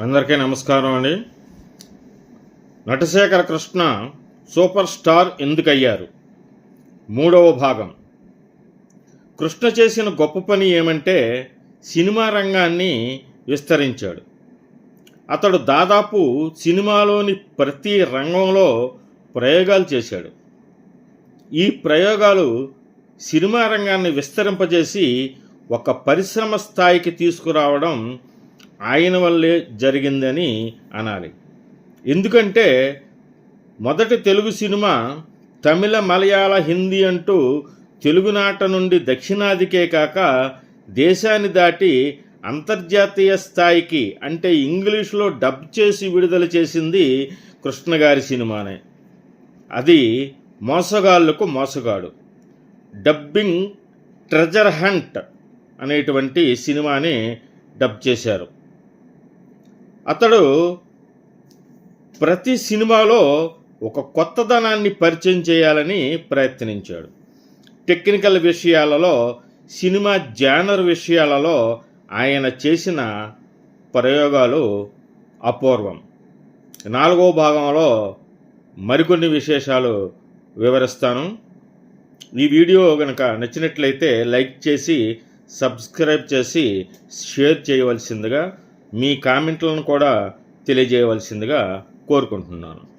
అందరికీ నమస్కారం అండి. నటశేఖర కృష్ణ సూపర్ స్టార్ ఎందుకయ్యారు? మూడవ భాగం. కృష్ణ చేసిన గొప్ప పని ఏమంటే సినిమా రంగాన్ని విస్తరించాడు. అతడు దాదాపు సినిమాలోని ప్రతి రంగంలో ప్రయోగాలు చేశాడు. ఈ ప్రయోగాలు సినిమా రంగాన్ని విస్తరింపజేసి ఒక పరిశ్రమ స్థాయికి తీసుకురావడం ఆయన వల్లే జరిగిందని అనాలి. ఎందుకంటే మొదటి తెలుగు సినిమా తమిళ మలయాళ హిందీ అంటూ తెలుగునాట నుండి దక్షిణాదికే కాక దేశాన్ని దాటి అంతర్జాతీయ స్థాయికి అంటే ఇంగ్లీష్లో డబ్ చేసి విడుదల చేసింది కృష్ణగారి సినిమానే. అది మోసగాళ్ళకు మోసగాడు. డబ్బింగ్ ట్రెజర్ హంట్ అనేటువంటి సినిమాని డబ్ చేశారు. అతడు ప్రతి సినిమాలో ఒక కొత్తదనాన్ని పరిచయం చేయాలని ప్రయత్నించాడు. టెక్నికల్ విషయాలలో సినిమా జానర్ విషయాలలో ఆయన చేసిన ప్రయోగాలు అపూర్వం. నాలుగో భాగంలో మరికొన్ని విశేషాలు వివరిస్తాను. ఈ వీడియో కనుక నచ్చినట్లయితే లైక్ చేసి సబ్స్క్రైబ్ చేసి షేర్ చేయవలసిందిగా మీ కామెంట్లను కూడా తెలియజేయవలసిందిగా కోరుకుంటున్నాను.